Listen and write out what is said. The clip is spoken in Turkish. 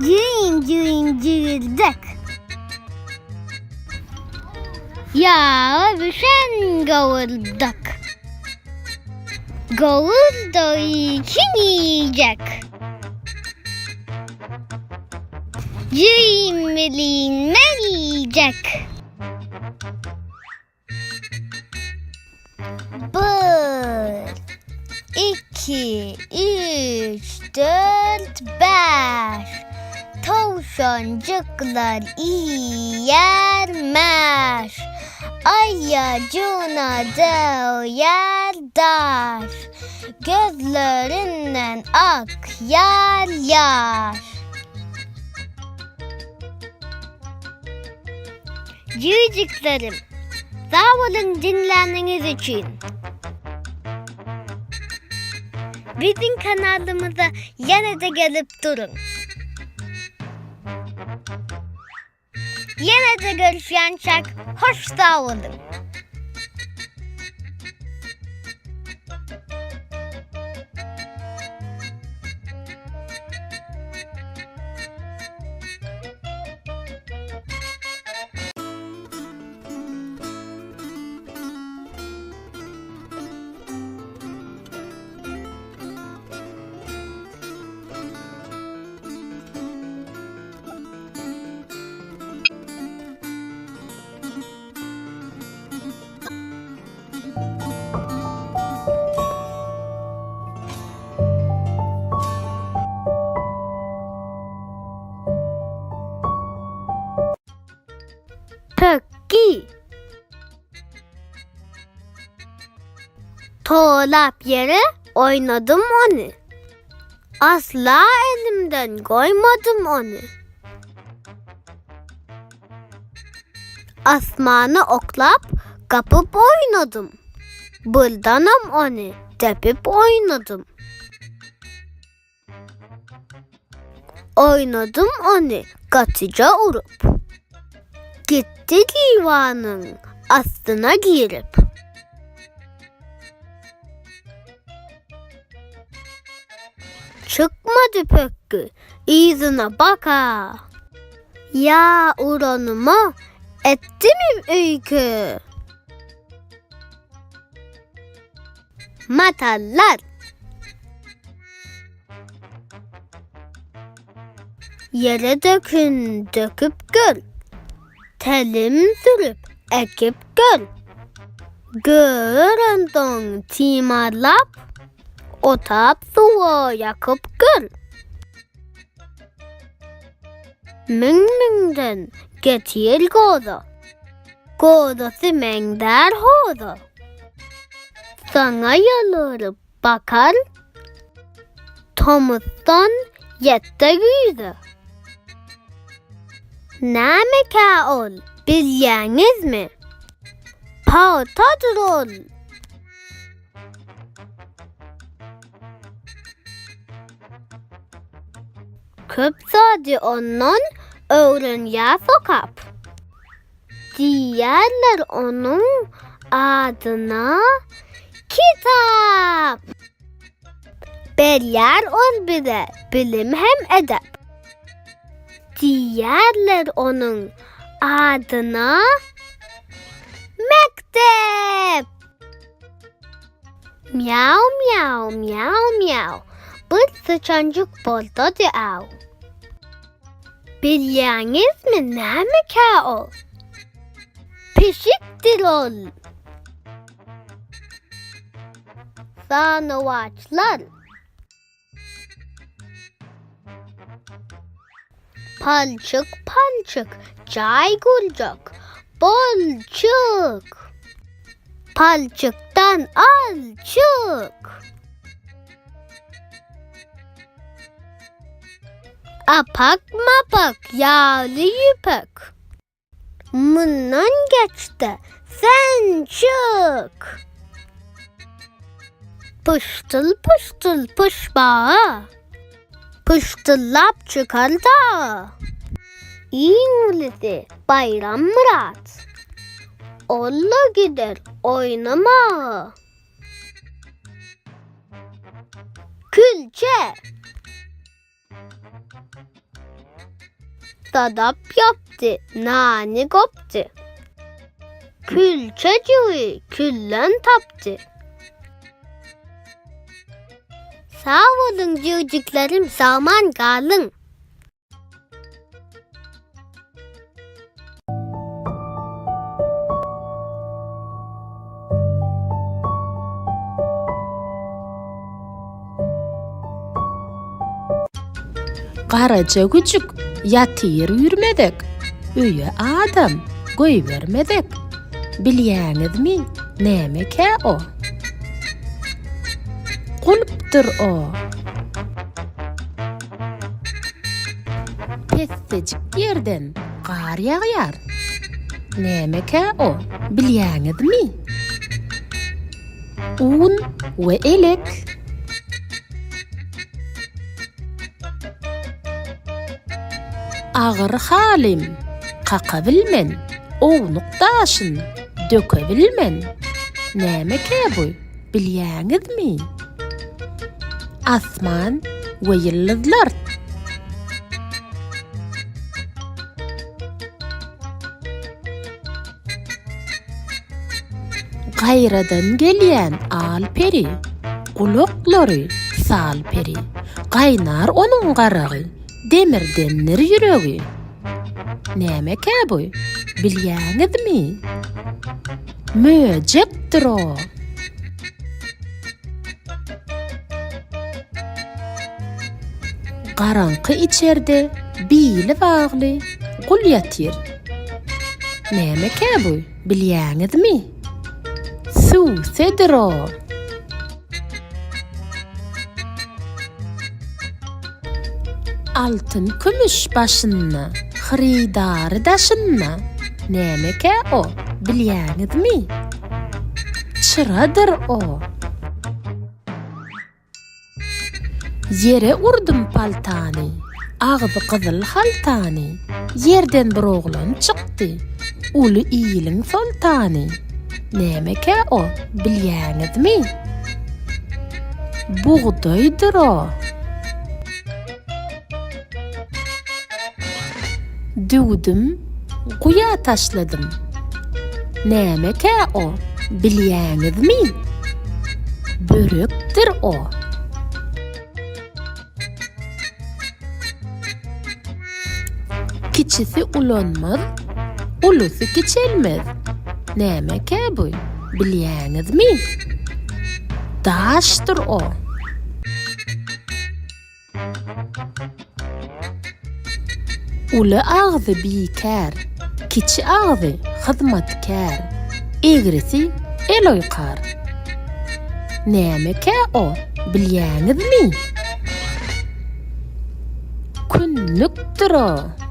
Cırın cırın cırıldak. Ya düşen gavurdak. Gavur da kim yiyecek? Cırın bilinme yiyecek. Bir, iki, üç, dört, beş. Tavşancıklar iyi yermez. Ayacına değer der. Gözlerinden ak yer yer. Ciciklerim, sağ olun dinlendiğiniz için. Bizim kanalımıza yine de gelip durun. Yine de görüşen çak. Hoş sağ olun. Peki. Tuğlap yere oynadım onu. Asla elimden koymadım onu. Asmanı oklap kapıp oynadım. Buldanım onu tepip oynadım. Oynadım onu katıca urup. Gitti divanın aslına girip. Çıkmadı pökkü izine baka. Ya uranıma etti mi öykü? Matallar Yere dökün döküp gül Telim sürüp ekip gül Göründün timarlap Otap suyu yakıp gül Ming mingden getir goza Gozası mengder hoza Sana yalırıp bakar Thomas'tan yette güzel ne ol? Bilyeniz mi? Patatrol. Köp sadi onun öğren ya sokap. Diğerler onun adına kitap. Belyer ol bir de bilim hem edep diğerler onun adına mektep. Miau miau miau miau. Bir sıçancık bolda diav. Bilyeniz mi ne o? Pişiktir ol. Sanıvaçlar. Palçık palçık çay gulcuk bolçuk. Palçıktan al çık Apak mapak yağlı yüpek Bundan geçti sen çık. Pıştıl pıştıl pışbağa Pıştıllap çıkar da. İngiliz'i Bayram Murat. Olla gider oynama. Külçe. dadap yaptı, nane koptu. Kül çocuğu küllen taptı. Sağ olun civciklerim zaman kalın. Garaja küçük yatır yürmedek. Üye adam goy vermedek. Bilýäňizmi nämeke o? Kulpdyr o. Pestecik yerden gar ýagýar. Nämeke o? Bilýäňizmi? Un we elek. Ağır halim, kaka bilmen, oğnuk daşın, döke bilmen. Näme bu, bilýäňizmi? Asman we ýyldızlar. Gaýradan gelýän al peri, gulaklary sal peri. Gaýnar onuň garagy, demirdenler ýüregi. Näme bu? Bilýäňizmi? Möjekdir o. Garanky içerde bili bagly gul ýatyr. Näme bu? Bilýäňizmi? Suw sedir o. altın kümüş başynna, xridary daşynna. Nämeke o? Bilýäňizmi? Çıradır o. Yere urdum paltany, agzy gyzyl haltany. Yerden bir oglan çykdy. Uly iyiliň soltany. Nämeke o? Bilýäňizmi? Buğdaydyr o. Düwdüm, guya taşladım. Nämeke o? Bilýäňizmi? Börekdir o. كيتشي سي أولون مر أولو سي كيتشي كيتشلمض ناما كابوي بليان ضمين. داشتر أو. ولا بي كار. كيتشي أغذي خدمة كار. إغرسي إلو يقار. نام كاو بليان ذمي كن نكترو